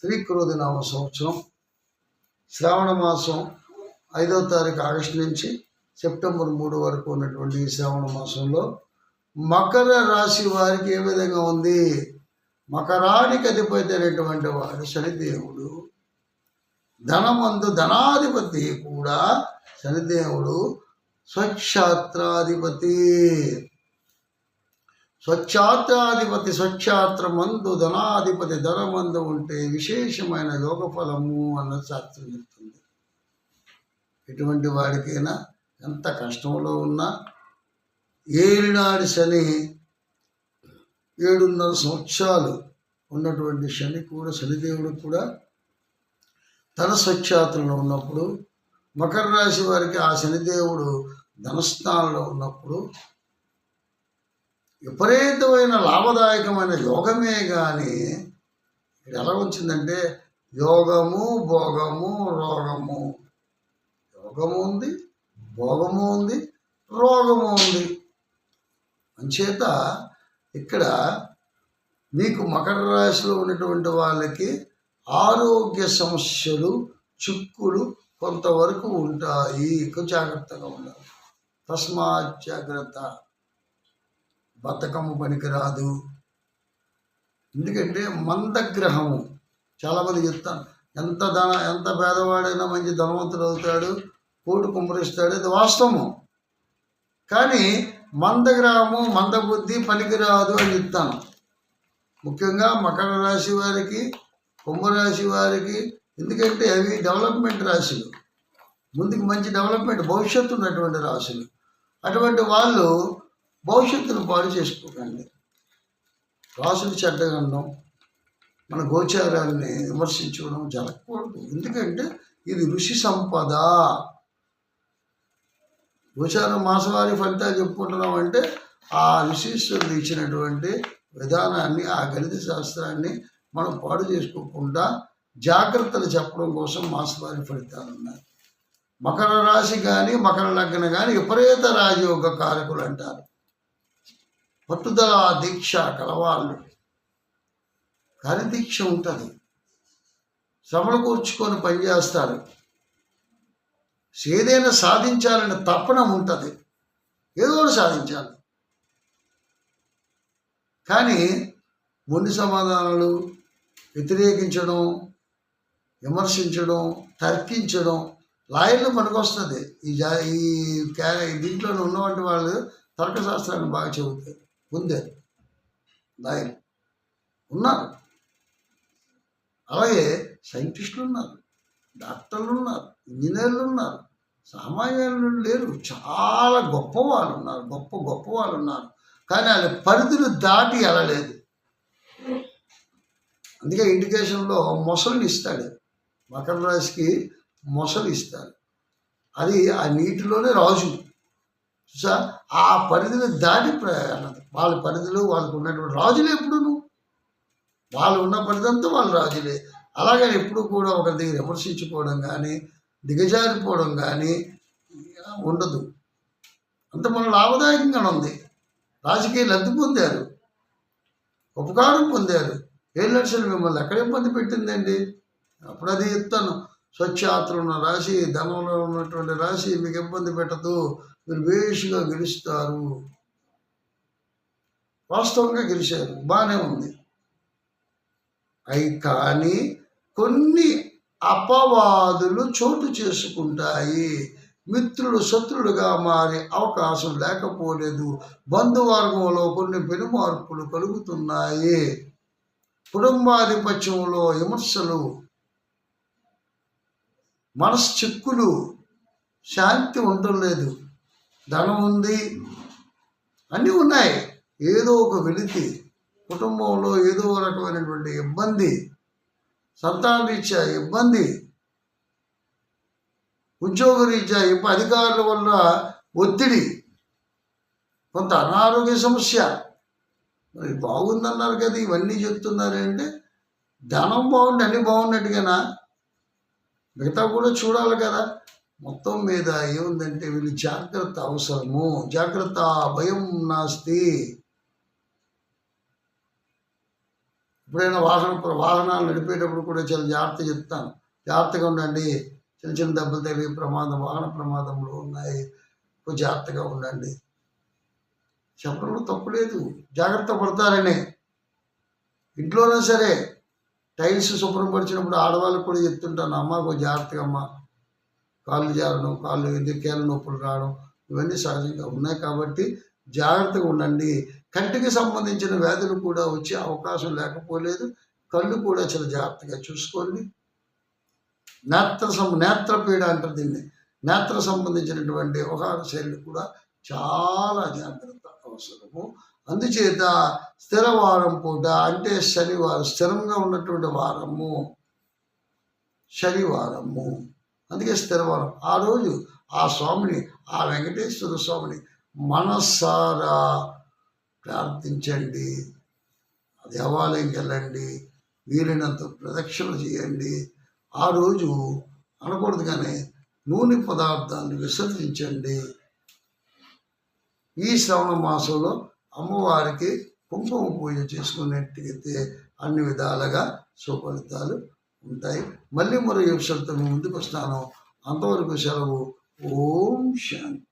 శ్రీక్రోధి నామ సంవత్సరం శ్రావణ మాసం ఐదో తారీఖు ఆగస్టు నుంచి సెప్టెంబర్ మూడు వరకు ఉన్నటువంటి ఈ శ్రావణ మాసంలో మకర రాశి వారికి ఏ విధంగా ఉంది? మకరానికి అధిపతి వాడు శనిదేవుడు. ధనమందు ధనాధిపతి కూడా శనిదేవుడు. స్వక్షాత్రాధిపతి స్వచ్ఛాత్రాధిపతి స్వచ్ఛాత్రమందు ధనాధిపతి ధనమందు ఉంటే విశేషమైన యోగఫలము అన్న శాస్త్రం చెప్తుంది. ఎటువంటి వాడికైనా ఎంత కష్టంలో ఉన్నా ఏలినాడు శని ఏడున్నర సంవత్సరాలు ఉన్నటువంటి శని కూడా శనిదేవుడు కూడా తన స్వచ్ఛాత్రలో ఉన్నప్పుడు మకర రాశి వారికి ఆ శనిదేవుడు ధనస్థానంలో ఉన్నప్పుడు విపరీతమైన లాభదాయకమైన యోగమే కానీ ఇక్కడ ఎలా వచ్చిందంటే యోగము భోగము రోగము. యోగము ఉంది భోగము ఉంది రోగము ఉంది. అంచేత ఇక్కడ మీకు మకర రాశిలో ఉన్నటువంటి వాళ్ళకి ఆరోగ్య సమస్యలు చిక్కులు కొంతవరకు ఉంటాయి. ఎక్కువ జాగ్రత్తగా ఉండాలి. తస్మాత్ జాగ్రత్త. బతకము పనికిరాదు. ఎందుకంటే మందగ్రహము. చాలామంది చెప్తాను ఎంత ధన ఎంత పేదవాడైనా మంచి ధనవంతుడు అవుతాడు కోటు కుమ్మరిస్తాడు ఇది వాస్తవము. కానీ మందగ్రహము మందబుద్ధి పనికిరాదు అని చెప్తాను. ముఖ్యంగా మకర రాశి వారికి కుంభరాశి వారికి ఎందుకంటే అవి డెవలప్మెంట్ రాశులు. ముందుకు మంచి డెవలప్మెంట్ భవిష్యత్తు ఉన్నటువంటి రాశులు. అటువంటి వాళ్ళు భవిష్యత్తును పాడు చేసుకోకండి. రాసులు చెడ్డగండం మన గోచారాన్ని విమర్శించుకోవడం జరగకూడదు ఎందుకంటే ఇది ఋషి సంపద. గోచారం మాసవారి ఫలితాలు చెప్పుకుంటున్నాం అంటే ఆ ఋషీశ్వరుడు ఇచ్చినటువంటి విధానాన్ని ఆ గణిత శాస్త్రాన్ని మనం పాడు చేసుకోకుండా జాగ్రత్తలు చెప్పడం కోసం మాసవారి ఫలితాలు ఉన్నాయి. మకర రాశి కానీ మకర లగ్న కానీ విపరీత రాజయోగ కారకులు అంటారు. పట్టుదల దీక్ష కలవాళ్ళు. కార్యదీక్ష ఉంటుంది. శ్రమలు కూర్చుకొని పనిచేస్తారు ఏదైనా సాధించాలని తపన ఉంటుంది. ఏదో ఒకటి సాధించాలి. కానీ మొండి సమాధానాలు వ్యతిరేకించడం విమర్శించడం తర్కించడం లాయర్లు పనికొస్తుంది ఈ జా ఈ దీంట్లో ఉన్నటువంటి వాళ్ళు తర్కశాస్త్రాన్ని బాగా చెబుతారు. ఉందే లాయర్ ఉన్నారు. అలాగే సైంటిస్టులు ఉన్నారు డాక్టర్లు ఉన్నారు ఇంజనీర్లు ఉన్నారు సామాన్యులు లేరు. చాలా గొప్ప వాళ్ళు ఉన్నారు గొప్ప గొప్ప వాళ్ళు ఉన్నారు. కానీ వాళ్ళ పరిధులు దాటి వెళ్ళలేదు. అందుకే ఇండికేషన్లో మొసలిని ఇస్తాడు. మకర రాశికి మొసలు ఇస్తాడు అది ఆ నీటిలోనే రాజు. చూసా? ఆ పరిధిని దాటి వాళ్ళ పరిధిలో వాళ్ళకు ఉన్నటువంటి రాజులే నువ్వు వాళ్ళు ఉన్న పరిధంతా వాళ్ళు రాజులే. అలాగని ఎప్పుడు కూడా ఒకరి దగ్గర విమర్శించుకోవడం కానీ దిగజారిపోవడం కానీ ఉండదు. అంత మన లాభదాయకంగా ఉంది. రాజకీయ లబ్ధి పొందారు. ఉపకారం పొందారు. ఏడు లక్షలు మిమ్మల్ని ఎక్కడ ఇబ్బంది పెట్టిందండి? అప్పుడు అది చెప్తాను. స్వచ్ఛాత్ర ఉన్న రాశి ధనంలో ఉన్నటువంటి రాశి మీకు ఇబ్బంది పెట్టదు. మీరు గెలుస్తారు. వాస్తవంగా గెలిచారు. బాగానే ఉంది. అయి కానీ కొన్ని అపవాదులు చోటు చేసుకుంటాయి. మిత్రులు శత్రులుగా మారే అవకాశం లేకపోలేదు. బంధువర్గంలో కొన్ని పెనుమార్పులు కలుగుతున్నాయి. కుటుంబాధిపత్యంలో విమర్శలు మనశ్చిక్కులు శాంతి ఉండలేదు ధనం ఉంది. అన్నీ ఉన్నాయి. ఏదో ఒక వెలితి కుటుంబంలో ఏదో ఒక రకమైనటువంటి ఇబ్బంది సంతానరీత్యా ఇబ్బంది ఉద్యోగ రీత్యా ఇప్ప అధికారుల వల్ల ఒత్తిడి కొంత అనారోగ్య సమస్య. మరి బాగుందన్నారు కదా ఇవన్నీ చెప్తున్నారంటే ధనం బాగుండి అన్నీ బాగున్నట్టుగానా? మిగతా కూడా చూడాలి కదా. మొత్తం మీద ఏముందంటే వీళ్ళు జాగ్రత్త అవసరము జాగ్రత్త భయం నాస్తి. ఎప్పుడైనా వాహన వాహనాలు నడిపేటప్పుడు కూడా చాలా జాగ్రత్త చెప్తాను. జాగ్రత్తగా ఉండండి. చిన్న చిన్న దెబ్బలు తగిలి ప్రమాదం వాహన ప్రమాదంలో ఉన్నాయి. కొంచెం జాగ్రత్తగా ఉండండి. చెప్పడంలో తప్పులేదు జాగ్రత్త పడతారనే. ఇంట్లోనే సరే. టైల్స్ శుభ్రం పరిచినప్పుడు ఆడవాళ్ళకు కూడా చెప్తుంటాను అమ్మ కొంచెం జాగ్రత్తగా అమ్మ. కాళ్ళు జారడం కాళ్ళు ఎదుకేళ్ళ నొప్పులు రావడం ఇవన్నీ సహజంగా ఉన్నాయి కాబట్టి జాగ్రత్తగా ఉండండి. కంటికి సంబంధించిన వ్యాధులు కూడా వచ్చే అవకాశం లేకపోలేదు. కళ్ళు కూడా చాలా జాగ్రత్తగా చూసుకోండి. నేత్ర సం నేత్రపీడ అంటారు దీన్ని. నేత్ర సంబంధించినటువంటి వ్యవహార శైలి కూడా చాలా జాగ్రత్త అవసరము. అందుచేత స్థిర వారం పూట అంటే శనివారం స్థిరంగా ఉన్నటువంటి వారము శనివారము. అందుకే స్థిరవారం. ఆ రోజు ఆ స్వామిని ఆ వెంకటేశ్వర స్వామిని మనస్సారా ప్రార్థించండి. దేవాలయంకి వెళ్ళండి వీలైనంత ప్రదక్షిణ చేయండి. ఆ రోజు అనకూడదు కానీ నూనె పదార్థాన్ని విసర్జించండి. ఈ శ్రవణ మాసంలో అమ్మవారికి కుంకుమ పూజ చేసుకున్నట్టయితే అన్ని విధాలుగా సుఫలితాలు ఉంటాయి. మళ్ళీ మరో ఎపిసోడ్తో మీ ముందుకు వస్తాను అంతవరకు సెలవు. ఓం శాంతి.